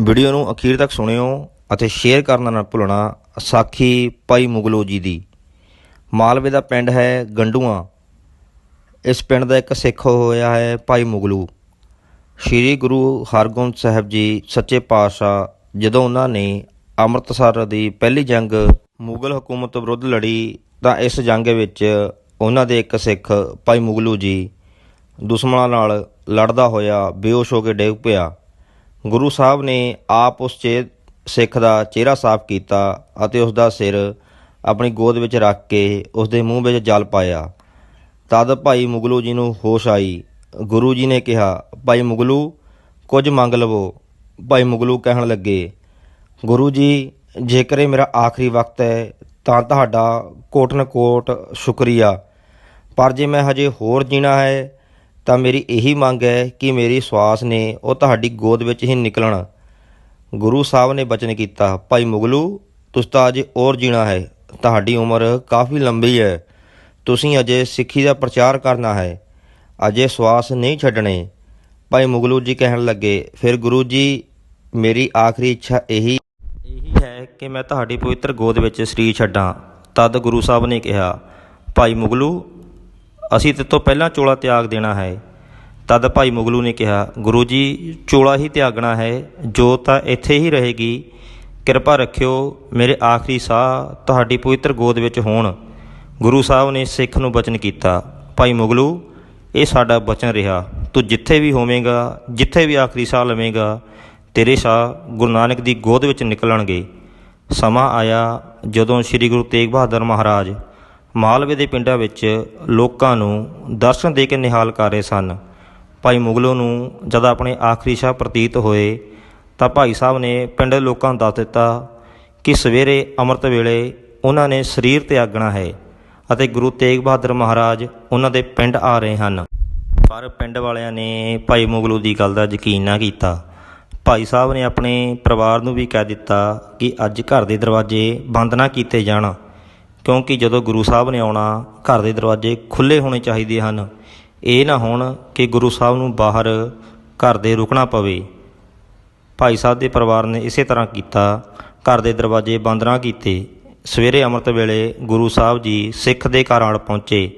Video ਨੂੰ ਅਖੀਰ ਤੱਕ ਸੁਣਿਓ ਅਤੇ ਸ਼ੇਅਰ ਕਰਨਾ ਨਾ ਭੁੱਲਣਾ ਸਾਖੀ ਭਾਈ ਮੁਗਲੋ ਜੀ ਦੀ। ਮਾਲਵੇ ਦਾ ਪਿੰਡ ਹੈ ਗੰਡੂਆਂ। ਇਸ ਪਿੰਡ ਦਾ ਇੱਕ ਸਿੱਖ ਹੋਇਆ ਹੈ ਭਾਈ ਮੁਗਲੂ। ਸ੍ਰੀ ਗੁਰੂ ਹਰਗੋਬਿੰਦ ਸਾਹਿਬ ਜੀ ਸੱਚੇ ਪਾਤਸ਼ਾਹ, ਜਦੋਂ ਉਹਨਾਂ ਨੇ ਅੰਮ੍ਰਿਤਸਰ ਦੀ ਪਹਿਲੀ ਜੰਗ ਮੁਗਲ ਹਕੂਮਤ ਵਿਰੁੱਧ ਲੜੀ, ਤਾਂ ਇਸ ਜੰਗ ਵਿੱਚ ਉਹਨਾਂ ਦੇ ਇੱਕ ਸਿੱਖ ਭਾਈ ਮੁਗਲੂ ਜੀ ਦੁਸ਼ਮਣਾਂ ਨਾਲ ਲੜਦਾ ਹੋਇਆ ਬੇਹੋਸ਼ ਹੋ ਕੇ ਡਿੱਗ ਪਿਆ। ਗੁਰੂ ਸਾਹਿਬ ਨੇ ਆਪ ਉਸ ਚੇ, ਸਿੱਖ ਦਾ ਚਿਹਰਾ ਸਾਫ਼ ਕੀਤਾ ਅਤੇ ਉਸ ਦਾ ਸਿਰ ਆਪਣੀ ਗੋਦ ਵਿੱਚ ਰੱਖ ਕੇ ਉਸ ਦੇ ਮੂੰਹ ਵਿੱਚ ਜਲ ਪਾਇਆ। ਤਦ ਭਾਈ ਮੁਗਲੂ ਜੀ ਨੂੰ ਹੋਸ਼ ਆਈ। ਗੁਰੂ ਜੀ ਨੇ ਕਿਹਾ, ਭਾਈ ਮੁਗਲੂ, ਕੁਝ ਮੰਗ ਲਵੋ। ਭਾਈ ਮੁਗਲੂ ਕਹਿਣ ਲੱਗੇ, ਗੁਰੂ ਜੀ, ਜੇਕਰ ਇਹ ਮੇਰਾ ਆਖਰੀ ਵਕਤ ਹੈ, ਤਾਂ ਤੁਹਾਡਾ ਕੋਟਨ ਕੋਟ ਸ਼ੁਕਰੀਆ। ਪਰ ਜੇ ਮੈਂ ਹਜੇ ਹੋਰ ਜੀਣਾ ਹੈ ਤਾਂ ਮੇਰੀ ਇਹੀ ਮੰਗ ਹੈ ਕਿ ਮੇਰੀ ਸਵਾਸ ਨੇ ਉਹ ਤੁਹਾਡੀ ਗੋਦ ਵਿੱਚ ਹੀ ਨਿਕਲਣ। ਗੁਰੂ ਸਾਹਿਬ ਨੇ ਬਚਨ ਕੀਤਾ, ਭਾਈ ਮੁਗਲੂ, ਤੁਸੀਂ ਤਾਂ ਅਜੇ ਹੋਰ ਜੀਣਾ ਹੈ। ਤੁਹਾਡੀ ਉਮਰ ਕਾਫੀ ਲੰਬੀ ਹੈ। ਤੁਸੀਂ ਅਜੇ ਸਿੱਖੀ ਦਾ ਪ੍ਰਚਾਰ ਕਰਨਾ ਹੈ। ਅਜੇ ਸਵਾਸ ਨਹੀਂ ਛੱਡਣੇ। ਭਾਈ ਮੁਗਲੂ ਜੀ ਕਹਿਣ ਲੱਗੇ, ਫਿਰ ਗੁਰੂ ਜੀ, ਮੇਰੀ ਆਖਰੀ ਇੱਛਾ ਇਹੀ ਇਹੀ ਹੈ ਕਿ ਮੈਂ ਤੁਹਾਡੀ ਪਵਿੱਤਰ ਗੋਦ ਵਿੱਚ ਸਰੀਰ ਛੱਡਾਂ। ਤਦ ਗੁਰੂ ਸਾਹਿਬ ਨੇ ਕਿਹਾ, ਭਾਈ ਮੁਗਲੂ ਅਸੀਂ ਤੇ ਤੋਂ ਪਹਿਲਾਂ ਚੋਲਾ ਤਿਆਗ ਦੇਣਾ ਹੈ। ਤਦ ਭਾਈ ਮੁਗਲੂ ਨੇ ਕਿਹਾ, ਗੁਰੂ ਜੀ, ਚੋਲਾ ਹੀ ਤਿਆਗਣਾ ਹੈ। ਜੋ ਤਾਂ ਇੱਥੇ ਹੀ ਰਹੇਗੀ, ਕਿਰਪਾ ਰੱਖਿਓ, ਮੇਰੇ ਆਖਰੀ ਸਾਹ ਤੁਹਾਡੀ ਪਵਿੱਤਰ ਗੋਦ ਵਿੱਚ ਹੋਣ। ਗੁਰੂ ਸਾਹਿਬ ਨੇ ਸਿੱਖ ਨੂੰ ਬਚਨ ਕੀਤਾ। ਭਾਈ ਮੁਗਲੂ, ਇਹ ਸਾਡਾ ਬਚਨ ਰਿਹਾ। ਤੂੰ ਜਿੱਥੇ ਵੀ ਹੋਵੇਂਗਾ, ਜਿੱਥੇ ਵੀ ਆਖਰੀ ਸਾਹ ਲਵੇਂਗਾ, ਤੇਰੇ ਸਾਹ ਗੁਰੂ ਨਾਨਕ ਦੀ ਗੋਦ ਵਿੱਚ ਨਿਕਲਣਗੇ। ਸਮਾਂ ਆਇਆ ਜਦੋਂ ਸ੍ਰੀ ਗੁਰੂ ਤੇਗ ਬਹਾਦਰ ਮਹਾਰਾਜ ਮਾਲਵੇ ਦੇ ਪਿੰਡਾਂ ਵਿੱਚ ਲੋਕਾਂ ਨੂੰ ਦਰਸ਼ਨ ਦੇ ਕੇ ਨਿਹਾਲ ਕਰ ਰਹੇ ਸਨ। ਭਾਈ ਮੁਗਲੋ ਨੂੰ ਜਦ ਆਪਣੇ ਆਖਰੀ ਸਾਹ ਪ੍ਰਤੀਤ ਹੋਏ ਤਾਂ ਭਾਈ ਸਾਹਿਬ ਨੇ ਪਿੰਡ ਲੋਕਾਂ ਨੂੰ ਦੱਸ ਦਿੱਤਾ ਕਿ ਸਵੇਰੇ ਅੰਮ੍ਰਿਤ ਵੇਲੇ ਉਹਨਾਂ ਨੇ ਸਰੀਰ ਤਿਆਗਣਾ ਹੈ ਅਤੇ ਗੁਰੂ ਤੇਗ ਬਹਾਦਰ ਮਹਾਰਾਜ ਉਹਨਾਂ ਦੇ ਪਿੰਡ ਆ ਰਹੇ ਹਨ। ਪਰ ਪਿੰਡ ਵਾਲਿਆਂ ਨੇ ਭਾਈ ਮੁਗਲੂ ਦੀ ਗੱਲ ਦਾ ਯਕੀਨ ਨਾ ਕੀਤਾ। ਭਾਈ ਸਾਹਿਬ ਨੇ ਆਪਣੇ ਪਰਿਵਾਰ ਨੂੰ ਵੀ ਕਹਿ ਦਿੱਤਾ ਕਿ ਅੱਜ ਘਰ ਦੇ ਦਰਵਾਜ਼ੇ ਬੰਦ ਨਾ ਕੀਤੇ ਜਾਣ। ਕਿਉਂਕਿ ਜਦੋਂ ਗੁਰੂ ਸਾਹਿਬ ਨੇ ਆਉਣਾ, ਘਰ ਦੇ ਦਰਵਾਜ਼ੇ ਖੁੱਲੇ ਹੋਣੇ ਚਾਹੀਦੇ ਹਨ, ਇਹ ਨਾ ਹੋਣ ਕਿ ਗੁਰੂ ਸਾਹਿਬ ਨੂੰ ਬਾਹਰ ਘਰ ਦੇ ਰੁਕਣਾ ਪਵੇ। ਭਾਈ ਸਾਹਿਬ ਦੇ ਪਰਿਵਾਰ ਨੇ ਇਸੇ ਤਰ੍ਹਾਂ ਕੀਤਾ, ਘਰ ਦੇ ਦਰਵਾਜ਼ੇ ਬੰਦ ਨਾ ਕੀਤੇ। ਸਵੇਰੇ ਅੰਮ੍ਰਿਤ ਵੇਲੇ ਗੁਰੂ ਸਾਹਿਬ ਜੀ ਸਿੱਖ ਦੇ ਘਰ ਆਣ ਪਹੁੰਚੇ।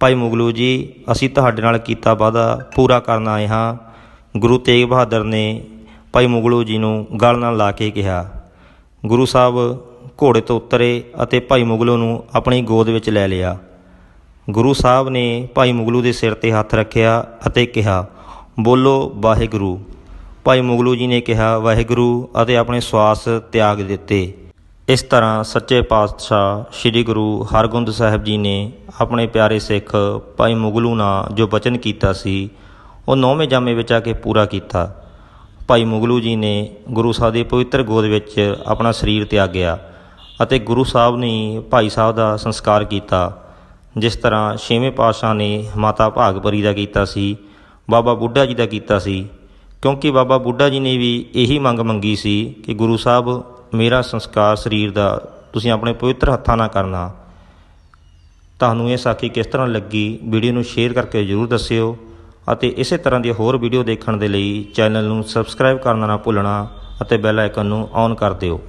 ਭਾਈ ਮੁਗਲੂ ਜੀ, ਅਸੀਂ ਤੁਹਾਡੇ ਨਾਲ ਕੀਤਾ ਵਾਅਦਾ ਪੂਰਾ ਕਰਨ ਆਏ ਹਾਂ। ਗੁਰੂ ਤੇਗ ਬਹਾਦਰ ਨੇ ਭਾਈ ਮੁਗਲੂ ਜੀ ਨੂੰ ਗਲ ਨਾਲ ਲਾ ਕੇ ਕਿਹਾ, ਗੁਰੂ ਸਾਹਿਬ ਘੋੜੇ ਤੋਂ ਉਤਰੇ ਅਤੇ ਭਾਈ ਮੁਗਲੂ ਨੂੰ ਆਪਣੀ ਗੋਦ ਵਿੱਚ ਲੈ ਲਿਆ। ਗੁਰੂ ਸਾਹਿਬ ਨੇ ਭਾਈ ਮੁਗਲੂ ਦੇ ਸਿਰ ਤੇ ਹੱਥ ਰੱਖਿਆ ਅਤੇ ਕਿਹਾ, ਬੋਲੋ, ਵਾਹਿਗੁਰੂ। ਭਾਈ ਮੁਗਲੂ ਜੀ ਨੇ ਕਿਹਾ, ਵਾਹਿਗੁਰੂ ਅਤੇ ਆਪਣੇ ਸਵਾਸ ਤਿਆਗ ਦਿੱਤੇ। ਇਸ ਤਰ੍ਹਾਂ ਸੱਚੇ ਪਾਤਸ਼ਾਹ ਸ੍ਰੀ ਗੁਰੂ ਹਰਗੋਬਿੰਦ ਸਾਹਿਬ ਜੀ ਨੇ ਆਪਣੇ ਪਿਆਰੇ ਸਿੱਖ ਭਾਈ ਮੁਗਲੂ ਨਾਲ ਜੋ ਬਚਨ ਕੀਤਾ ਸੀ, ਉਹ ਨੌਵੇਂ ਜਾਮੇ ਵਿੱਚ ਆ ਕੇ ਪੂਰਾ ਕੀਤਾ। ਭਾਈ ਮੁਗਲੂ ਜੀ ਨੇ ਗੁਰੂ ਸਾਹਿਬ ਦੀ ਪਵਿੱਤਰ ਗੋਦ ਵਿੱਚ ਆਪਣਾ ਸਰੀਰ ਤਿਆਗਿਆ। ਅਤੇ ਗੁਰੂ ਸਾਹਿਬ ਨੇ ਭਾਈ ਸਾਹਿਬ ਦਾ ਸੰਸਕਾਰ ਕੀਤਾ, ਜਿਸ ਤਰ੍ਹਾਂ ਛੇਵੇਂ ਪਾਤਸ਼ਾਹ ਨੇ ਮਾਤਾ ਭਾਗਪਰੀ ਦਾ ਕੀਤਾ ਸੀ, ਬਾਬਾ ਬੁੱਢਾ ਜੀ ਦਾ ਕੀਤਾ ਸੀ, ਕਿਉਂਕਿ ਬਾਬਾ ਬੁੱਢਾ ਜੀ ਨੇ ਵੀ ਇਹੀ ਮੰਗ ਮੰਗੀ ਸੀ ਕਿ ਗੁਰੂ ਸਾਹਿਬ, ਮੇਰਾ ਸੰਸਕਾਰ ਸਰੀਰ ਦਾ, ਤੁਸੀਂ ਆਪਣੇ ਪਵਿੱਤਰ ਹੱਥਾਂ ਨਾਲ ਕਰਨਾ। ਤੁਹਾਨੂੰ ਇਹ ਸਾਖੀ ਕਿਸ ਤਰ੍ਹਾਂ ਲੱਗੀ, ਵੀਡੀਓ ਨੂੰ ਸ਼ੇਅਰ ਕਰਕੇ ਜਰੂਰ ਦੱਸਿਓ, ਅਤੇ ਇਸੇ ਤਰ੍ਹਾਂ ਦੀ ਹੋਰ ਵੀਡੀਓ ਦੇਖਣ ਦੇ ਲਈ ਚੈਨਲ ਨੂੰ ਸਬਸਕ੍ਰਾਈਬ ਕਰਨਾ ਨਾ ਭੁੱਲਣਾ, ਅਤੇ ਬੈਲ ਆਈਕਨ ਨੂੰ ਔਨ ਕਰ ਦਿਓ।